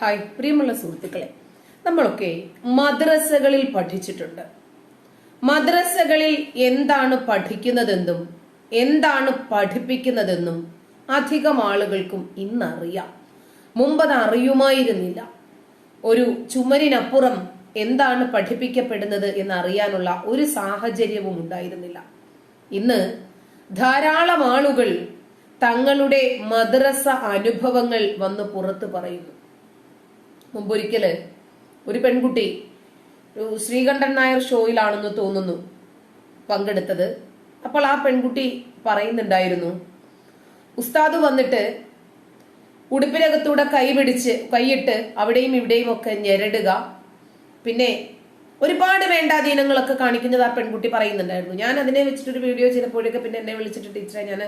Hi പ്രിയമുള്ള സുഹൃത്തുക്കളെ. നമ്മളൊക്കെ മദ്രസകളിൽ പഠിച്ചിട്ടുണ്ട്. മദ്രസകളിൽ എന്താണ് പഠിക്കുന്നതെന്നും എന്താണ് പഠിപ്പിക്കുന്നതെന്നും അധികം ആളുകൾക്കും ഇന്നറിയാം. മുമ്പത് അറിയുമായിരുന്നില്ല. ഒരു ചുമരിനപ്പുറം എന്താണ് പഠിപ്പിക്കപ്പെടുന്നത് എന്നറിയാനുള്ള ഒരു സാഹചര്യവും ഉണ്ടായിരുന്നില്ല. ഇന്ന് ധാരാളം ആളുകൾ തങ്ങളുടെ മദ്രസ അനുഭവങ്ങൾ വന്ന് പുറത്തു പറയുന്നു. മുമ്പൊരിക്കൽ ഒരു പെൺകുട്ടി ശ്രീകണ്ഠൻ നായർ ഷോയിലാണെന്ന് തോന്നുന്നു പങ്കെടുത്തത്. അപ്പോൾ ആ പെൺകുട്ടി പറയുന്നുണ്ടായിരുന്നു ഉസ്താദ് വന്നിട്ട് ഉടുപ്പിനകത്തൂടെ കൈ പിടിച്ച് കൈയിട്ട് അവിടെയും ഇവിടെയും ഒക്കെ ഞെരടുക. പിന്നെ ഒരുപാട് വേണ്ടാധീനങ്ങളൊക്കെ കാണിക്കുന്നത് ആ പെൺകുട്ടി പറയുന്നുണ്ടായിരുന്നു. ഞാൻ അതിനെ വെച്ചിട്ടൊരു വീഡിയോ ചെയ്തപ്പോഴൊക്കെ പിന്നെ എന്നെ വിളിച്ചിട്ട് ടീച്ചറെ ഞാൻ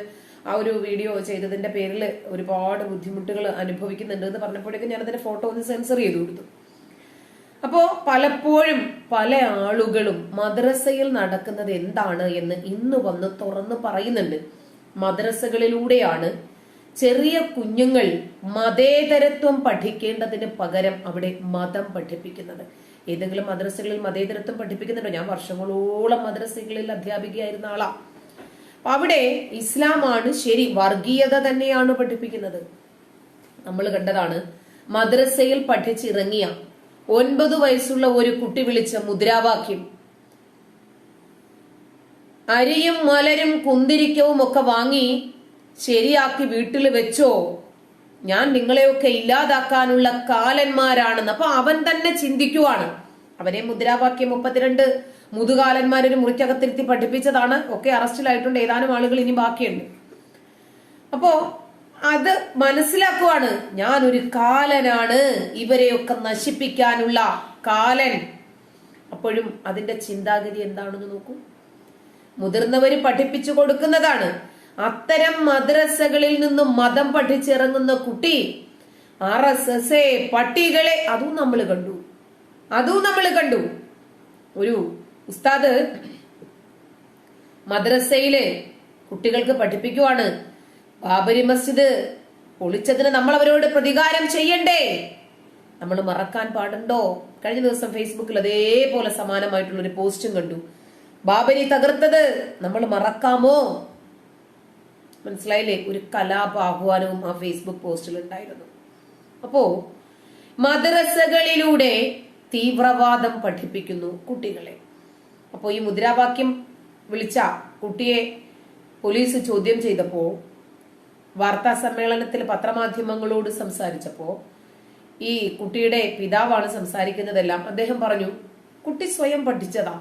ആ ഒരു വീഡിയോ ചെയ്തതിന്റെ പേരിൽ ഒരുപാട് ബുദ്ധിമുട്ടുകൾ അനുഭവിക്കുന്നുണ്ട് എന്ന് പറഞ്ഞപ്പോഴേക്കും ഞാൻ അതിന്റെ ഫോട്ടോ ഒന്ന് സെൻസർ ചെയ്തു കൊടുത്തു. അപ്പോ പലപ്പോഴും പല ആളുകളും മദ്രസയിൽ നടക്കുന്നത് എന്താണ് എന്ന് ഇന്ന് വന്ന് തുറന്ന് പറയുന്നുണ്ട്. മദ്രസകളിലൂടെയാണ് ചെറിയ കുഞ്ഞുങ്ങൾ മതേതരത്വം പഠിക്കേണ്ടതിന് പകരം അവിടെ മതം പഠിപ്പിക്കുന്നത്. ഏതെങ്കിലും മദ്രസകളിൽ മതേതരത്വം പഠിപ്പിക്കുന്നുണ്ടോ? ഞാൻ വർഷങ്ങളോളം മദ്രസകളിൽ അധ്യാപികയായിരുന്ന ആളാ. അപ്പൊ അവിടെ ഇസ്ലാമാണ് ശരി വർഗീയത തന്നെയാണ് പഠിപ്പിക്കുന്നത്. നമ്മൾ കണ്ടതാണ് മദ്രസയിൽ പഠിച്ചിറങ്ങിയ ഒൻപത് വയസ്സുള്ള ഒരു കുട്ടി വിളിച്ച മുദ്രാവാക്യം. അരിയും മലരും കുന്തിരിക്കവും ഒക്കെ വാങ്ങി ശരിയാക്കി വീട്ടിൽ വെച്ചോ? ഞാൻ നിങ്ങളെയൊക്കെ ഇല്ലാതാക്കാനുള്ള കാലന്മാരാണെന്ന്. അപ്പൊ അവൻ തന്നെ ചിന്തിക്കുവാണ്. അവനെ മുദ്രാവാക്യം മുപ്പത്തിരണ്ട് മുതുകാലന്മാരൊരു മുറിക്കകത്തിരുത്തി പഠിപ്പിച്ചതാണ്. ഒക്കെ അറസ്റ്റിലായിട്ടുണ്ട്. ഏതാനും ആളുകൾ ഇനി ബാക്കിയുണ്ട്. അപ്പോ അത് മനസ്സിലാക്കുവാണ്. ഞാൻ ഒരു കാലനാണ്. ഇവരെയൊക്കെ നശിപ്പിക്കാനുള്ള കാലൻ. അപ്പോഴും അതിന്റെ ചിന്താഗതി എന്താണെന്ന് നോക്കൂ. മുതിർന്നവര് പഠിപ്പിച്ചു കൊടുക്കുന്നതാണ്. അത്തരം മദ്രസകളിൽ നിന്നും മതം പഠിച്ചിറങ്ങുന്ന കുട്ടി ആർ എസ് എസ് പട്ടികളെ അതും നമ്മൾ കണ്ടു. അതും നമ്മൾ കണ്ടു. ഒരു ഉസ്താദ് മദ്രസയിൽ കുട്ടികൾക്ക് പഠിപ്പിക്കുവാണ്. ബാബരി മസ്ജിദ് പൊളിച്ചതിന് നമ്മൾ അവരോട് പ്രതികാരം ചെയ്യണ്ടേ? നമ്മൾ മറക്കാൻ പാടുണ്ടോ? കഴിഞ്ഞ ദിവസം ഫേസ്ബുക്കിൽ അതേപോലെ സമാനമായിട്ടുള്ള ഒരു പോസ്റ്റും കണ്ടു. ബാബരി തകർത്തത് നമ്മൾ മറക്കാമോ? മനസ്സിലായില്ലേ? ഒരു കലാപ ആഹ്വാനവും ആ ഫേസ്ബുക്ക് പോസ്റ്റിൽ ഉണ്ടായിരുന്നു. അപ്പോ മദ്രസകളിലൂടെ തീവ്രവാദം പഠിപ്പിക്കുന്നു കുട്ടികളെ. അപ്പോൾ ഈ മുദ്രാവാക്യം വിളിച്ച കുട്ടിയെ പോലീസ് ചോദ്യം ചെയ്തപ്പോൾ വാർത്താ സമ്മേളനത്തിൽ പത്രമാധ്യമങ്ങളോട് സംസാരിച്ചപ്പോൾ ഈ കുട്ടിയുടെ പിതാവാണ് സംസാരിക്കുന്നതെല്ലാം അദ്ദേഹം പറഞ്ഞു കുട്ടി സ്വയം പഠിച്ചതാ.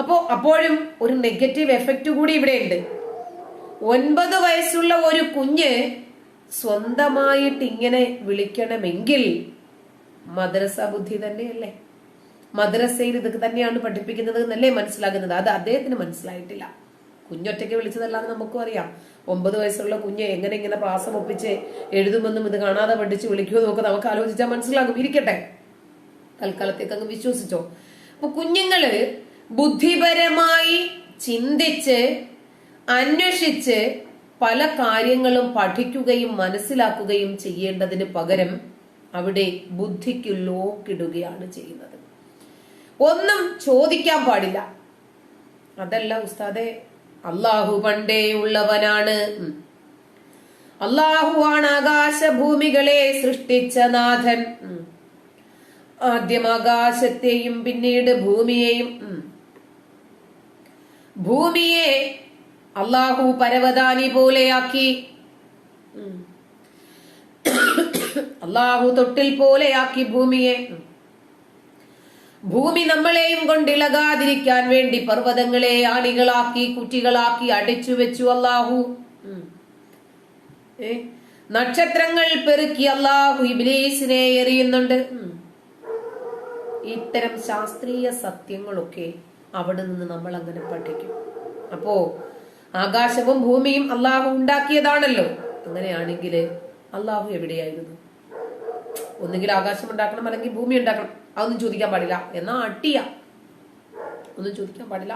അപ്പോ അപ്പോഴും ഒരു നെഗറ്റീവ് എഫക്റ്റ് കൂടി ഇവിടെ ഉണ്ട് ഒൻപത് വയസ്സുള്ള ഒരു കുഞ്ഞ് സ്വന്തമായിട്ട് ഇങ്ങനെ വിളിക്കണമെങ്കിൽ മദ്രസ ബുദ്ധി തന്നെയല്ലേ? മദ്രസയിൽ ഇതൊക്കെ തന്നെയാണ് പഠിപ്പിക്കുന്നത് എന്നല്ലേ മനസ്സിലാകുന്നത്? അത് അദ്ദേഹത്തിന് മനസ്സിലായിട്ടില്ല. കുഞ്ഞൊറ്റയ്ക്ക് വിളിച്ചതല്ലാന്ന് നമുക്കും അറിയാം. ഒമ്പത് വയസ്സുള്ള കുഞ്ഞ് എങ്ങനെ ഇങ്ങനെ പ്രാസം ഒപ്പിച്ച് എഴുതുമെന്നും ഇത് കാണാതെ പഠിച്ച് വിളിക്കുമോ എന്നൊക്കെ നമുക്ക് ആലോചിച്ചാൽ മനസ്സിലാകും. ഇരിക്കട്ടെ. തൽക്കാലത്തേക്ക് അങ്ങ് വിശ്വസിച്ചോ. അപ്പൊ കുഞ്ഞുങ്ങൾ ബുദ്ധിപരമായി ചിന്തിച്ച് അന്വേഷിച്ച് പല കാര്യങ്ങളും പഠിക്കുകയും മനസ്സിലാക്കുകയും ചെയ്യേണ്ടതിന് പകരം അവിടെ ബുദ്ധിക്ക് ലോക്കിടുകയാണ് ചെയ്യുന്നത്. ഒന്നും ചോദിക്കാൻ പാടില്ല അതല്ല ഉസ്താദെ അള്ളാഹു പണ്ടേ ഉള്ളവനാണ് ഉം. അള്ളാഹുവാണ് ആകാശഭൂമികളെ സൃഷ്ടിച്ച നാഥൻ. ആദ്യം ആകാശത്തെയും പിന്നീട് ഭൂമിയെയും ഭൂമിയെ അള്ളാഹു പരവതാനി പോലെയാക്കി. അള്ളാഹു തൊട്ടിൽ പോലെയാക്കി ഭൂമിയെ. ഭൂമി നമ്മളെയും കൊണ്ടിളകാതിരിക്കാൻ വേണ്ടി പർവതങ്ങളെ ആണികളാക്കി കുറ്റികളാക്കി അടിച്ചു വെച്ചു അള്ളാഹു? നക്ഷത്രങ്ങൾ പെറുക്കി അള്ളാഹു ഇബിലീസിനെ എറിയുന്നുണ്ട്. ഇത്തരം ശാസ്ത്രീയ സത്യങ്ങളൊക്കെ അവിടെ നിന്ന് നമ്മൾ അങ്ങനെ പഠിക്കും. അപ്പോ ആകാശവും ഭൂമിയും അള്ളാഹു ഉണ്ടാക്കിയതാണല്ലോ. അങ്ങനെയാണെങ്കിൽ അള്ളാഹു എവിടെയായിരുന്നു? ഒന്നുകിൽ ആകാശം ഉണ്ടാക്കണം അല്ലെങ്കിൽ ഭൂമി ഉണ്ടാക്കണം. അതൊന്നും ചോദിക്കാൻ പാടില്ല. എന്നാ അട്ടിയ. ഒന്നും ചോദിക്കാൻ പാടില്ല.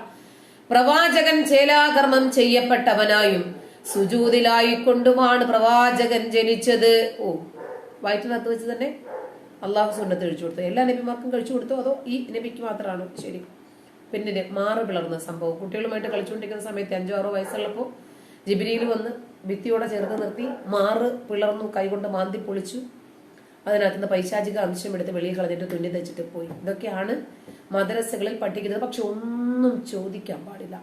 പ്രവാചകൻ ചേലാകർമ്മം ചെയ്യപ്പെട്ടവനായും സുജൂതിലായിക്കൊണ്ടുമാണ് പ്രവാചകൻ ജനിച്ചത്. ഓ വയറ്റിനകത്ത് വെച്ച് തന്നെ അള്ളാഹു സുന്നത്ത് കഴിച്ചു കൊടുത്തു? എല്ലാ നബിമാർക്കും കഴിച്ചു കൊടുത്തു? അതോ ഈ നബിക്ക് മാത്രമാണ് ശരി. പിന്നെ മാറി പിളർന്ന സംഭവം. കുട്ടികളുമായിട്ട് കളിച്ചുകൊണ്ടിരിക്കുന്ന സമയത്ത് അഞ്ചോ ആറോ വയസ്സുള്ളപ്പോൾ ജിബിരിയിൽ വന്ന് ഭിത്തിയോടെ ചേർത്ത് നിർത്തി മാറ് പിളർന്നു കൈകൊണ്ട് മാന്തി പൊളിച്ചു അതിനകത്ത് നിന്ന് പൈശാചിക അംശം എടുത്ത് വെളിയിൽ കളഞ്ഞിട്ട് തുന്നി തെച്ചിട്ട് പോയി. ഇതൊക്കെയാണ് മദ്രസകളിൽ പഠിക്കുന്നത് പക്ഷെ ഒന്നും ചോദിക്കാൻ പാടില്ല.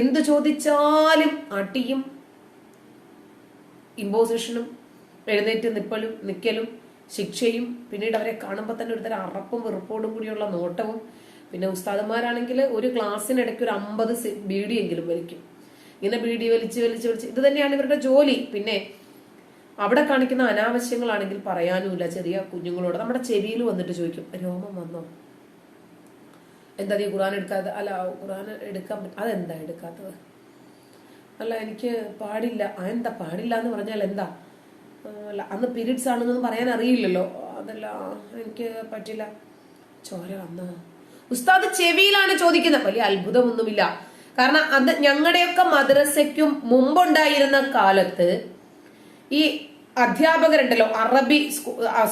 എന്ത് ചോദിച്ചാലും അടിയും ഇമ്പോസിഷനും എഴുന്നേറ്റ് നിപ്പലും നിക്കലും ശിക്ഷയും പിന്നീട് അവരെ കാണുമ്പോൾ തന്നെ ഒരുതരം അറപ്പും വെറുപ്പോടും കൂടിയുള്ള നോട്ടവും. പിന്നെ ഉസ്താദന്മാരാണെങ്കിൽ ഒരു ക്ലാസ്സിനിടയ്ക്ക് ഒരു അമ്പത് ബീഡിയെങ്കിലും വലിക്കും. ഇങ്ങനെ ബീഡി വലിച്ച് വലിച്ച് വലിച്ച്. ഇത് തന്നെയാണ് ഇവരുടെ ജോലി. പിന്നെ അവിടെ കാണിക്കുന്ന അനാവശ്യങ്ങളാണെങ്കിൽ പറയാനുമില്ല. ചെറിയ കുഞ്ഞുങ്ങളോട് നമ്മുടെ ചെവിയിൽ വന്നിട്ട് ചോദിക്കും രോമം വന്നോ? എന്താ നീ ഖുറാൻ എടുക്കാതെ അല്ല ഖുറാൻ എടുക്കാൻ അതെന്താ എടുക്കാത്തത്? അല്ല എനിക്ക് പാടില്ല. എന്താ പാടില്ല എന്ന് പറഞ്ഞാൽ എന്താ? അല്ല അന്ന് പീരീഡ്സ് ആണെന്നൊന്നും പറയാൻ അറിയില്ലല്ലോ. അതല്ല എനിക്ക് പറ്റില്ല. ചോര വന്നോ. ഉസ്താദ് ചെവിയിലാണ് ചോദിക്കുന്നത്. വലിയ അത്ഭുതമൊന്നുമില്ല. കാരണം അത് ഞങ്ങളുടെയൊക്കെ മദ്രസയ്ക്കും മുമ്പുണ്ടായിരുന്ന കാലത്ത് ഈ അധ്യാപകരുണ്ടല്ലോ അറബി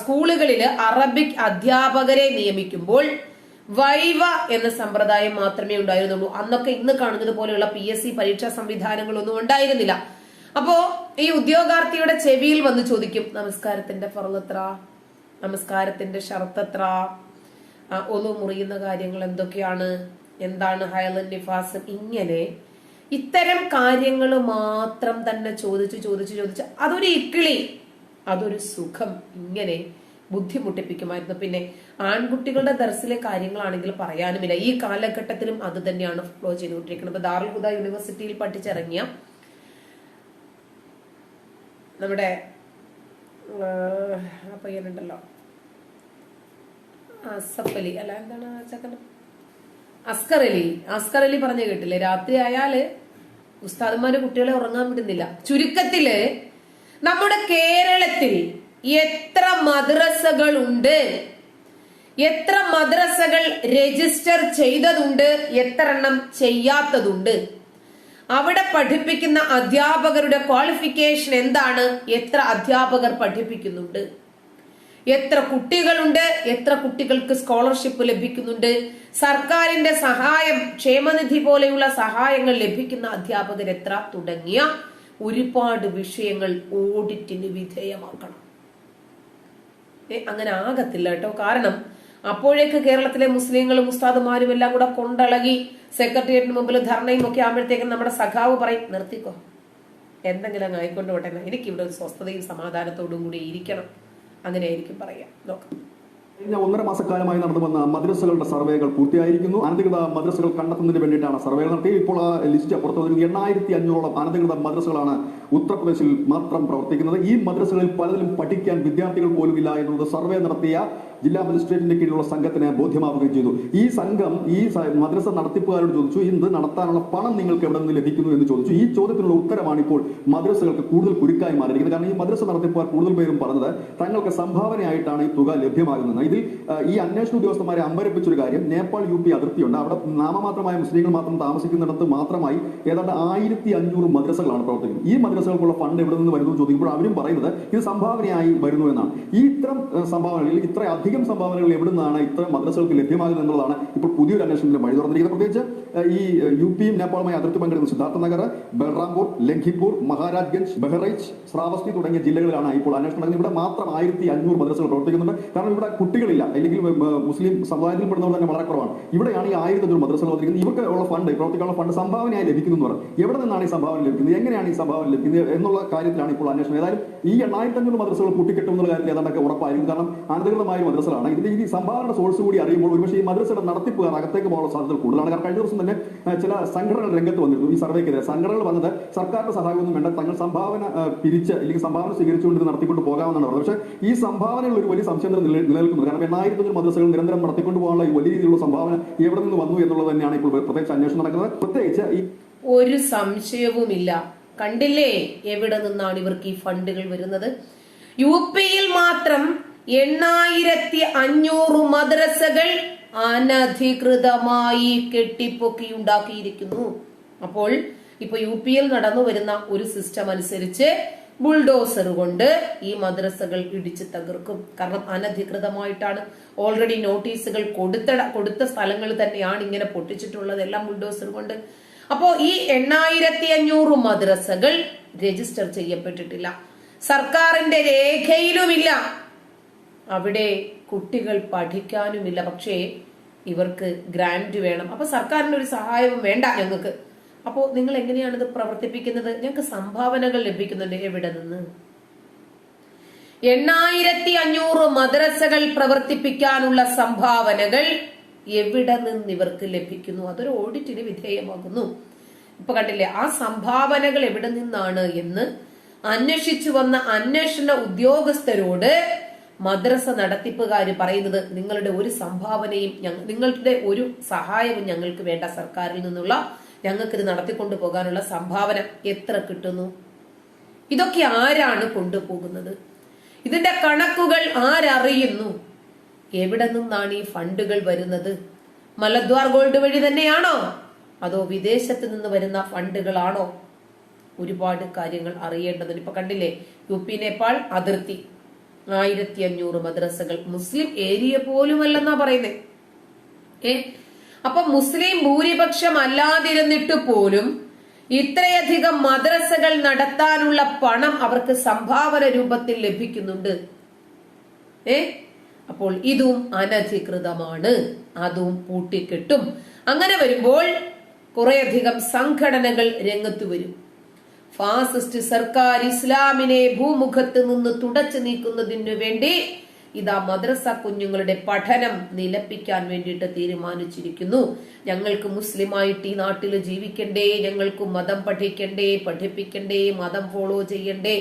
സ്കൂളുകളിൽ അറബിക് അധ്യാപകരെ നിയമിക്കുമ്പോൾ വൈവ എന്ന സമ്പ്രദായം മാത്രമേ ഉണ്ടായിരുന്നുള്ളൂ. അന്നൊക്കെ ഇന്ന് കാണുന്നത് പോലെയുള്ള പി എസ് സി പരീക്ഷാ സംവിധാനങ്ങളൊന്നും ഉണ്ടായിരുന്നില്ല. അപ്പോ ഈ ഉദ്യോഗാർത്ഥിയുടെ ചെവിയിൽ വന്ന് ചോദിക്കും നമസ്കാരത്തിന്റെ ഫറലത്ര നമസ്കാരത്തിന്റെ ഷർത്തത്ര ഒന്ന് മുറിയുന്ന കാര്യങ്ങൾ എന്തൊക്കെയാണ്? എന്താണ് ഹയലൻ നിഫാസ്? ഇങ്ങനെ ഇത്തരം കാര്യങ്ങൾ മാത്രം തന്നെ ചോദിച്ച് ചോദിച്ച് ചോദിച്ച് അതൊരു ഇക്കിളി അതൊരു സുഖം ഇങ്ങനെ ബുദ്ധിമുട്ടിപ്പിക്കുമായിരുന്നു. പിന്നെ ആൺകുട്ടികളുടെ ദർസിലെ കാര്യങ്ങളാണെങ്കിൽ പറയാനുമില്ല. ഈ കാലഘട്ടത്തിലും അത് തന്നെയാണ് ഫോളോ ചെയ്തുകൊണ്ടിരിക്കുന്നത്. ഇപ്പൊ ദാറുൽ ഹുദ യൂണിവേഴ്സിറ്റിയിൽ പഠിച്ചിറങ്ങിയ നമ്മുടെ പയ്യനുണ്ടല്ലോ. അസഫ് അലി. അല്ല എന്താണ് അസ്കർ അലി. അസ്കർ അലി പറഞ്ഞു കേട്ടില്ലേ? രാത്രി ആയാൽ ഉസ്താദന്മാര് കുട്ടികളെ ഉറങ്ങാൻ വിടുന്നില്ല. ചുരുക്കത്തിൽ നമ്മുടെ കേരളത്തിൽ എത്ര മദ്രസകൾ ഉണ്ട് എത്ര മദ്രസകൾ രജിസ്റ്റർ ചെയ്തതുണ്ട്? എത്ര എണ്ണം ചെയ്യാത്തതുണ്ട്? അവിടെ പഠിപ്പിക്കുന്ന അധ്യാപകരുടെ ക്വാളിഫിക്കേഷൻ എന്താണ്? എത്ര അധ്യാപകർ പഠിപ്പിക്കുന്നുണ്ട്? എത്ര കുട്ടികളുണ്ട് എത്ര കുട്ടികൾക്ക് സ്കോളർഷിപ്പ് ലഭിക്കുന്നുണ്ട് സർക്കാരിന്റെ സഹായം ക്ഷേമനിധി പോലെയുള്ള സഹായങ്ങൾ ലഭിക്കുന്ന അധ്യാപകർ എത്ര തുടങ്ങിയ ഒരുപാട് വിഷയങ്ങൾ ഓഡിറ്റിന് വിധേയമാക്കണം. അങ്ങനെ ആകത്തില്ല കേട്ടോ. കാരണം അപ്പോഴേക്ക് കേരളത്തിലെ മുസ്ലിങ്ങളും ഉസ്താദുമാരും എല്ലാം കൂടെ കൊണ്ടളകി സെക്രട്ടേറിയറ്റിന് മുമ്പിൽ ധർണയും ഒക്കെ ആകുമ്പോഴത്തേക്കും നമ്മുടെ സഖാവ് പറയും നിർത്തിക്കോ. എന്തെങ്കിലും അങ്ങ് പോട്ടെ എനിക്കിവിടെ ഒരു സ്വസ്ഥതയും സമാധാനത്തോടും കൂടി ഇരിക്കണം. അങ്ങനെ പറയുക. നോക്കാം. കഴിഞ്ഞ ഒന്നര മാസക്കാലമായി നടന്നു വന്ന മദ്രസകളുടെ സർവേകൾ പൂർത്തിയായിരിക്കുന്നു. അനധികൃത മദ്രസകൾ കണ്ടെത്തുന്നതിന് വേണ്ടിയിട്ടാണ് സർവേ നടത്തിയത്. ഇപ്പോൾ ലിസ്റ്റ് പുറത്തു വരുന്നത് എണ്ണായിരത്തി അഞ്ഞൂറോളം അനധികൃത മദ്രസകളാണ് ഉത്തർപ്രദേശിൽ മാത്രം പ്രവർത്തിക്കുന്നത്. ഈ മദ്രസകളിൽ പലതിലും പഠിക്കാൻ വിദ്യാർത്ഥികൾ പോലും ഇല്ല എന്നുള്ളത് സർവേ നടത്തിയ ജില്ലാ മജിസ്ട്രേറ്റിന്റെ കീഴിലുള്ള സംഘത്തിന് ബോധ്യമാവുകയും ചെയ്തു. ഈ സംഘം ഈ മദ്രസ നടത്തിപ്പുകാരോട് ചോദിച്ചു ഇത് നടത്താനുള്ള പണം നിങ്ങൾക്ക് എവിടെ നിന്ന് ലഭിക്കുന്നു? എന്ന് ചോദിച്ചു. ഈ ചോദ്യത്തിനുള്ള ഉത്തരമാണ് ഇപ്പോൾ മദ്രസകൾക്ക് കൂടുതൽ കുരുക്കായി മാറിയിരിക്കുന്നത്. കാരണം ഈ മദ്രസ നടത്തിപ്പുകാർ കൂടുതൽ പേരും പറഞ്ഞത് തങ്ങൾക്ക് സംഭാവനയായിട്ടാണ് ഈ തുക ലഭ്യമാകുന്നത്. ഇതിൽ ഈ അന്വേഷണ ഉദ്യോഗസ്ഥന്മാരെ അമ്പരപ്പിച്ചൊരു കാര്യം. നേപ്പാൾ യു പി അതിർത്തിയുണ്ട്. അവിടെ നാമമാത്രമായ മുസ്ലിങ്ങൾ മാത്രം താമസിക്കുന്നിടത്ത് മാത്രമായി ഏതാണ്ട് ആയിരത്തി അഞ്ഞൂറ് മദ്രസകളാണ് പ്രവർത്തിക്കുന്നത്. ഈ മദ്രസകൾക്കുള്ള ഫണ്ട് എവിടെ നിന്ന് വരുന്നു ചോദിക്കുമ്പോൾ അവരും പറയുന്നത് ഇത് സംഭാവനയായി വരുന്നു എന്നാണ്. ഈ ഇത്തരം സംഭാവനകളിൽ ഇത്ര അധികം സംഭാവനകൾ എവിടെ നിന്നാണ് ഇത്തരം മദ്രസകൾക്ക് ലഭ്യമാകുന്നത് എന്നുള്ളതാണ് ഇപ്പോൾ പുതിയൊരു അന്വേഷണത്തിന് വഴി തുറന്നിരിക്കുന്നത്. പ്രത്യേകിച്ച് ഈ യു പിയും നേപ്പാളുമായി അതിർത്തി പങ്കിടുന്ന സിദ്ധാർത്ഥ നഗർ ബൽറാംപൂർ ലംഘിപ്പൂർ മഹാരാജ്ഗഞ്ച് ബഹ്റൈച്ച് ശ്രാവസ്തി തുടങ്ങിയ ജില്ലകളിലാണ് ഇപ്പോൾ അന്വേഷണം നടക്കുന്നത്. ഇവിടെ മാത്രം ആയിരത്തി അഞ്ഞൂറ് മദ്രസകൾ പ്രവർത്തിക്കുന്നുണ്ട്. കാരണം ഇവിടെ കുട്ടികളില്ല. അല്ലെങ്കിൽ മുസ്ലിം സമുദായത്തിൽ പെടുന്നവർ തന്നെ വളരെ കുറവാണ്. ഇവിടെയാണ് ഈ ആയിരത്തി അഞ്ഞൂറ് മദ്രസകൾ വന്നിരിക്കുന്നത്. ഇവർക്ക് ഉള്ള ഫണ്ട് പ്രവർത്തിക്കാനുള്ള ഫണ്ട് സംഭാവനയായി ലഭിക്കുന്നു എന്ന് എവിടെ നിന്നാണ് ഈ സംഭാവന ലഭിക്കുന്നത്? എങ്ങനെയാണ് ഈ സംഭാവന ലഭിക്കുന്നത് എന്നുള്ള കാര്യത്തിലാണ് ഇപ്പോൾ അന്വേഷണം. ഏതായാലും ഈ എണ്ണായിരത്തി അഞ്ഞൂറ് മദ്രസകൾ കൂട്ടിക്കെട്ടും കാര്യത്തിൽ ഏതാണ്ടൊക്കെ ഉറപ്പായിരിക്കും. കാരണം അനധികൃതമായ മദ്രസകളാണ്. ഇതിന്റെ ഈ സംഭാവന സോഴ്സ് കൂടി അറിയുമ്പോൾ ഒരുപക്ഷെ ഈ മദ്രസയുടെ നടത്തിപ്പുകാർ അകത്തേക്ക് പോകാനുള്ള സാധ്യത കൂടുതലാണ്. കാരണം കഴിഞ്ഞ ദിവസം തന്നെ ചില സംഘടനകൾ രംഗത്ത് വന്നിരുന്നു ഈ സർവേക്കെതിരെ. സംഘടനകൾ വന്നത് സർക്കാരിന്റെ സഹായമൊന്നും വേണ്ട തങ്ങൾ സംഭാവന പിരിച്ച് അല്ലെങ്കിൽ സംഭാവന സ്വീകരിച്ചുകൊണ്ട് നടത്തിക്കൊണ്ട് പോകാമെന്നാണ് പറഞ്ഞത്. പക്ഷേ ഈ സംഭാവനകൾ ഒരു വലിയ സംശയം നിലനിൽക്കുന്നത് നില- നിലനിൽക്കുന്നു. കാരണം എണ്ണായിരത്തി മദ്രസകൾ നിരന്തരം നടത്തിക്കൊണ്ട് പോകാനുള്ള ഈ വലിയ രീതിയിലുള്ള സംഭാവന എവിടെ നിന്ന് വന്നു എന്നുള്ളത് തന്നെയാണ് ഇപ്പോൾ പ്രത്യേകിച്ച് അന്വേഷണം നടക്കുന്നത്. പ്രത്യേകിച്ച് ഈ ഒരു സംശയവുമില്ല. കണ്ടില്ലേ എവിടെ നിന്നാണ് ഇവർക്ക് ഈ ഫണ്ടുകൾ വരുന്നത്? യു പിയിൽ മാത്രം എണ്ണായിരത്തി അഞ്ഞൂറ് മദ്രസകൾ അനധികൃതമായി കെട്ടിപ്പൊക്കി ഉണ്ടാക്കിയിരിക്കുന്നു അപ്പോൾ ഇപ്പൊ യു പിയിൽ നടന്നു വരുന്ന ഒരു സിസ്റ്റം അനുസരിച്ച് ബുൾഡോസർ കൊണ്ട് ഈ മദ്രസകൾ ഇടിച്ചു തകർക്കും. കാരണം അനധികൃതമായിട്ടാണ് ഓൾറെഡി നോട്ടീസുകൾ കൊടുത്ത കൊടുത്ത സ്ഥലങ്ങൾ തന്നെയാണ് ഇങ്ങനെ പൊട്ടിച്ചിട്ടുള്ളത് എല്ലാം ബുൾഡോസർ കൊണ്ട്. അപ്പോ ഈ എണ്ണായിരത്തി അഞ്ഞൂറ് മദ്രസകൾ രജിസ്റ്റർ ചെയ്യപ്പെട്ടിട്ടില്ല. സർക്കാരിന്റെ രേഖയിലുമില്ല. അവിടെ കുട്ടികൾ പഠിക്കാനുമില്ല. പക്ഷേ ഇവർക്ക് ഗ്രാൻഡ് വേണം. അപ്പൊ സർക്കാരിന്റെ ഒരു സഹായവും വേണ്ട ഞങ്ങൾക്ക്. അപ്പോ നിങ്ങൾ എങ്ങനെയാണ് ഇത് പ്രവർത്തിപ്പിക്കുന്നത്? ഞങ്ങൾക്ക് സംഭാവനകൾ ലഭിക്കുന്നുണ്ട്. എവിടെ നിന്ന്? എണ്ണായിരത്തി അഞ്ഞൂറ് മദ്രസകൾ പ്രവർത്തിപ്പിക്കാനുള്ള സംഭാവനകൾ എവിടെ നിന്ന് ഇവർക്ക് ലഭിക്കുന്നു? അതൊരു ഓഡിറ്റിന് വിധേയമാകുന്നു. ഇപ്പൊ കണ്ടില്ലേ ആ സംഭാവനകൾ എവിടെ നിന്നാണ് എന്ന് അന്വേഷിച്ചു വന്ന അന്വേഷണ ഉദ്യോഗസ്ഥരോട് മദ്രസ നടത്തിപ്പുകാർ പറയുന്നത് നിങ്ങളുടെ ഒരു സംഭാവനയും നിങ്ങളുടെ ഒരു സഹായവും ഞങ്ങൾക്ക് വേണ്ട സർക്കാരിൽ നിന്നുള്ള ഞങ്ങൾക്കിത് നടത്തിക്കൊണ്ടു പോകാനുള്ള സംഭാവന എത്ര കിട്ടുന്നു? ഇതൊക്കെ ആരാണ് കൊണ്ടുപോകുന്നത്? ഇതിന്റെ കണക്കുകൾ ആരറിയുന്നു? എവിടെ നിന്നാണ് ഈ ഫണ്ടുകൾ വരുന്നത്? മലദ്വാർ ഗോൾഡ് വഴി തന്നെയാണോ? അതോ വിദേശത്ത് നിന്ന് വരുന്ന ഫണ്ടുകളാണോ? ഒരുപാട് കാര്യങ്ങൾ അറിയേണ്ടതുണ്ട്. ഇപ്പൊ കണ്ടില്ലേ യു പി നേപ്പാൾ അതിർത്തി. ആയിരത്തി അഞ്ഞൂറ് മദ്രസകൾ മുസ്ലിം ഏരിയ പോലുമല്ലെന്നാ പറയുന്നത് ഏ? അപ്പൊ മുസ്ലിം ഭൂരിപക്ഷം അല്ലാതിരുന്നിട്ട് പോലും ഇത്രയധികം മദ്രസകൾ നടത്താനുള്ള പണം അവർക്ക് സംഭാവന രൂപത്തിൽ ലഭിക്കുന്നുണ്ട്. ഏ? അപ്പോൾ ഇതും അനധികൃതമാണ്. അതും പൂട്ടിക്കെട്ടും. അങ്ങനെ വരുമ്പോൾ കുറേയധികം സംഘടനകൾ രംഗത്ത് വരും. ഫാസിസ്റ്റ് സർക്കാർ ഇസ്ലാമിനെ ഭൂമുഖത്ത് നിന്ന് തുടച്ചു നീക്കുന്നതിനു വേണ്ടി ഇതാ മദ്രസ കുഞ്ഞുങ്ങളുടെ പഠനം നിലപ്പിക്കാൻ വേണ്ടിയിട്ട് തീരുമാനിച്ചിരിക്കുന്നു. ഞങ്ങൾക്ക് മുസ്ലിമായിട്ട് ഈ നാട്ടിൽ ജീവിക്കണ്ടേ ഞങ്ങൾക്ക് മതം പഠിക്കണ്ടേ പഠിപ്പിക്കണ്ടേ മതം ഫോളോ ചെയ്യണ്ടേ.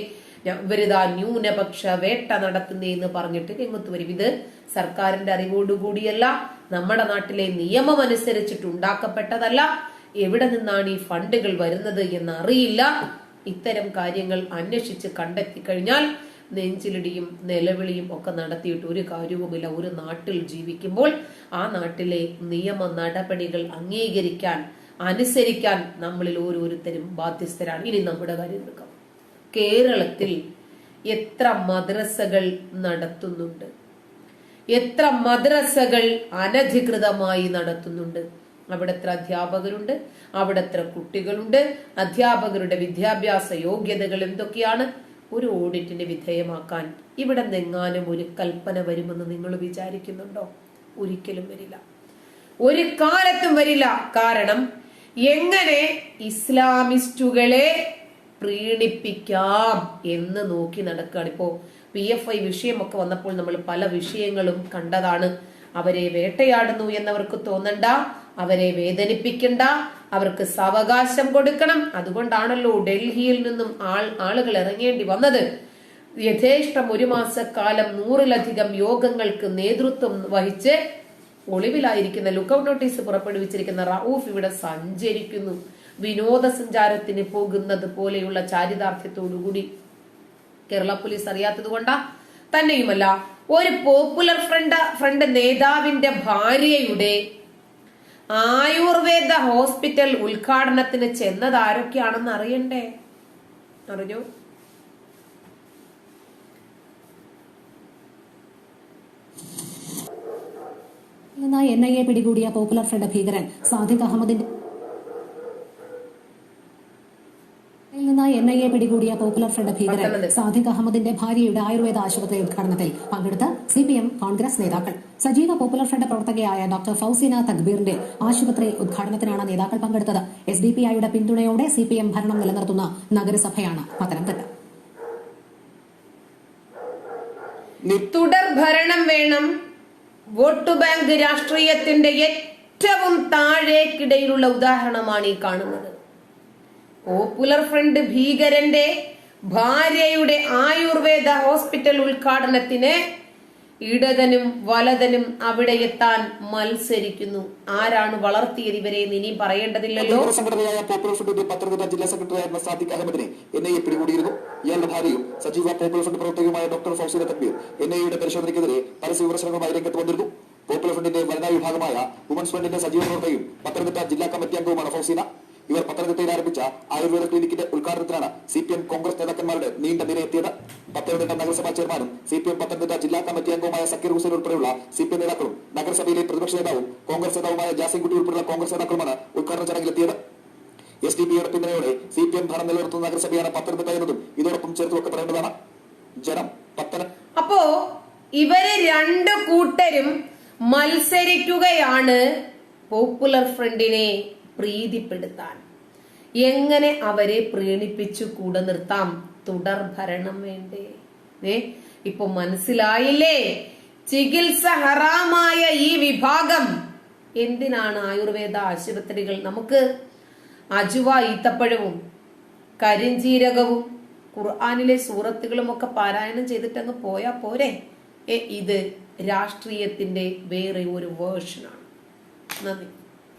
ഇവരിതാ ന്യൂനപക്ഷ വേട്ട നടത്തുന്നേ എന്ന് പറഞ്ഞിട്ട് രംഗത്ത് വരും. ഇത് സർക്കാരിന്റെ അറിവോടുകൂടിയല്ല നമ്മുടെ നാട്ടിലെ നിയമം അനുസരിച്ചിട്ട് ഉണ്ടാക്കപ്പെട്ടതല്ല. എവിടെ നിന്നാണ് ഈ ഫണ്ടുകൾ വരുന്നത് എന്ന് അറിയില്ല ഇത്തരം കാര്യങ്ങൾ അന്വേഷിച്ച് കണ്ടെത്തി കഴിഞ്ഞാൽ നെഞ്ചിലിടിയും നിലവിളിയും ഒക്കെ നടത്തിയിട്ട് ഒരു കാര്യവുമില്ല. ഒരു നാട്ടിൽ ജീവിക്കുമ്പോൾ ആ നാട്ടിലെ നിയമ നടപടികൾ അംഗീകരിക്കാൻ അനുസരിക്കാൻ നമ്മളിൽ ഓരോരുത്തരും ബാധ്യസ്ഥരാണ്. ഇനി നമ്മുടെ കാര്യം എടുക്കാം. കേരളത്തിൽ എത്ര മദ്രസകൾ നടത്തുന്നുണ്ട്? എത്ര മദ്രസകൾ അനധികൃതമായി നടത്തുന്നുണ്ട്? അവിടെ എത്ര അധ്യാപകരുണ്ട് അവിടെ എത്ര കുട്ടികളുണ്ട്. അധ്യാപകരുടെ വിദ്യാഭ്യാസ യോഗ്യതകൾ എന്തൊക്കെയാണ്? ഒരു ഓഡിറ്റിന് വിധേയമാക്കാൻ ഇവിടെ നിന്നെങ്ങാനും ഒരു കൽപ്പന വരുമെന്ന് നിങ്ങൾ വിചാരിക്കുന്നുണ്ടോ? ഒരിക്കലും വരില്ല. ഒരു കാലത്തും വരില്ല. കാരണം എങ്ങനെ ഇസ്ലാമിസ്റ്റുകളെ പ്രീണിപ്പിക്കാം എന്ന് നോക്കി നടക്കുകയാണ്. ഇപ്പോ പി എഫ് ഐ വിഷയമൊക്കെ വന്നപ്പോൾ നമ്മൾ പല വിഷയങ്ങളും കണ്ടതാണ്. അവരെ വേട്ടയാടുന്നു എന്നവർക്ക് തോന്നണ്ട. അവരെ വേദനിപ്പിക്കണ്ട. അവർക്ക് സാവകാശം കൊടുക്കണം. അതുകൊണ്ടാണല്ലോ ഡൽഹിയിൽ നിന്നും ആൾ ആളുകൾ ഇറങ്ങേണ്ടി വന്നത്. യഥേഷ്ടം ഒരു മാസക്കാലം നൂറിലധികം യോഗങ്ങൾക്ക് നേതൃത്വം വഹിച്ച് ഒളിവിലായിരിക്കുന്ന ലുക്കൌട്ട് നോട്ടീസ് പുറപ്പെടുവിച്ചിരിക്കുന്ന റൌഫ് ഇവിടെ സഞ്ചരിക്കുന്നു. വിനോദസഞ്ചാരത്തിന് പോകുന്നത് പോലെയുള്ള ചാരിതാർത്ഥ്യത്തോടുകൂടി. കേരള പോലീസ് അറിയാത്തത് കൊണ്ടാ. തന്നെയുമല്ല ഒരു പോപ്പുലർ ഫ്രണ്ട് ഫ്രണ്ട് നേതാവിന്റെ ഭാര്യയുടെ ആയുർവേദ ഹോസ്പിറ്റൽ ഉദ്ഘാടനത്തിന് ചെന്നത് ആരൊക്കെയാണെന്ന് അറിയണ്ടേ? അറിഞ്ഞു? നിന്ന് എൻ ഐ എ പിടികൂടിയ പോപ്പുലർ ഫ്രണ്ട് ഭീകരൻ സാദിഖ് അഹമ്മദിന്റെ ിൽ നിന്ന് എൻ ഐ എ പിടികൂടിയ പോപ്പുലർ ഫ്രണ്ട് ഭീകരൻ. സാദിഖ് അഹമ്മദിന്റെ ഭാര്യയുടെ ആയുർവേദ ആശുപത്രി ഉദ്ഘാടനത്തിൽ പങ്കെടുത്ത സി പി എം കോൺഗ്രസ് നേതാക്കൾ. സജീവ പോപ്പുലർ ഫ്രണ്ട് പ്രവർത്തകയായ ഡോക്ടർ ഫൌസീന തക്ബീറിന്റെ ആശുപത്രി ഉദ്ഘാടനത്തിനാണ് നേതാക്കൾ പങ്കെടുത്തത്. എസ് ഡി പി ഐയുടെ പിന്തുണയോടെ സി പി എം ഭരണം നിലനിർത്തുന്ന നഗരസഭയാണ് പത്തനംതിട്ട. തുടർ ഭരണം വേണം. വോട്ട് ബാങ്ക് രാഷ്ട്രീയത്തിന്റെ ഏറ്റവും താഴേക്കിടയിലുള്ള ഉദാഹരണമാണ് ഈ കാണുന്നത്. പോപ്പുലർ ഫ്രണ്ട് ഭീകരന്റെ ഭാര്യയുടെ ആയുർവേദ ഹോസ്പിറ്റൽ ഉദ്ഘാടനത്തിന് ഇടതനും വലതനും അവിടെ എത്താൻ മത്സരിക്കുന്നു. ആരാണ് വളർത്തിയത് ഇവരെ ഇനിയും പറയേണ്ടതില്ലല്ലോ? പോപ്പുലർ ഫ്രണ്ടിന്റെ പത്തനംതിട്ട ജില്ലാ സെക്രട്ടറിയായിരുന്ന സാദിഖ് അഹമ്മദിനെ എൻ ഐ എ പിടികൂടിയിരുന്നു. ഇയാളുടെ ഭാര്യയും സജീവ popular front പ്രവർത്തകയുമായ doctor Fauzeena Takbeer N I എയുടെ പരിശോധനയ്ക്കെതിരെ പരസ്യ വിമർശനങ്ങളുമായി രംഗത്ത് വന്നിരുന്നു. പോപ്പുലർ ഫ്രണ്ടിന്റെ വനിതാ വിഭാഗമായ വുമൻസ് ഫ്രണ്ടിന്റെ സജീവ പ്രവർത്തകയും പത്തനംതിട്ട ജില്ലാ കമ്മിറ്റി അംഗവുമാണ് ഫൗസീന ഇവർ പത്തനംതിട്ടയിൽ ആരംഭിച്ച ആയുർവേദ ക്ലിനിക്കിന്റെ ഉദ്ഘാടനത്തിനാണ് സി പി എം കോൺഗ്രസ് നേതാക്കന്മാരുടെ നീണ്ട നിരയെത്തിയത് പത്തനംതിട്ട നഗരസഭാ ചെയർമാനും സി പി എം പത്തനംതിട്ട ജില്ലാ കമ്മിറ്റി അംഗവുമായ സക്കീർ ഹുസൈൻ ഉൾപ്പെടെയുള്ള സി പി എം നേതാക്കളും നഗരസഭയിലെ പ്രതിപക്ഷ നേതാവും കോൺഗ്രസ് നേതാവുമായ ജാസിൻകുട്ടി ഉൾപ്പെടെയുള്ള കോൺഗ്രസ് നേതാക്കളുമാണ് ഉദ്ഘാടന ചടങ്ങിലെത്തിയത്. എസ് ഡി പിയുടെ പിന്തുണയോടെ സി പി എം ഭരണം നിലനിർത്തുന്ന നഗരസഭയാണ് പത്തനംതിട്ട എന്നതും ഇതോടൊപ്പം ചേർത്ത് വെക്കപ്പെടേണ്ടതാണ് ജനം പത്തന അപ്പോ ഇവർ രണ്ട് കൂട്ടരും മത്സരിക്കുകയാണ്. പോപ്പുലർ ഫ്രണ്ടിനെ പ്രീതിപ്പെടുത്താൻ. എങ്ങനെ അവരെ പ്രീണിപ്പിച്ചു കൂടെ നിർത്താം? തുടർ ഭരണം വേണ്ടേ? ഏ ഇപ്പൊ മനസ്സിലായില്ലേ? ചികിത്സ ഹറാമായ ഈ വിഭാഗം. എന്തിനാണ് ആയുർവേദ ആശുപത്രികൾ നമുക്ക് അജുവ ഈത്തപ്പഴവും കരിഞ്ചീരകവും ഖുർആാനിലെ സൂറത്തുകളും ഒക്കെ പാരായണം ചെയ്തിട്ടങ്ങ് പോയാ പോരെ? ഇത് രാഷ്ട്രീയത്തിന്റെ വേറെ ഒരു വേർഷനാണ്. നന്ദി.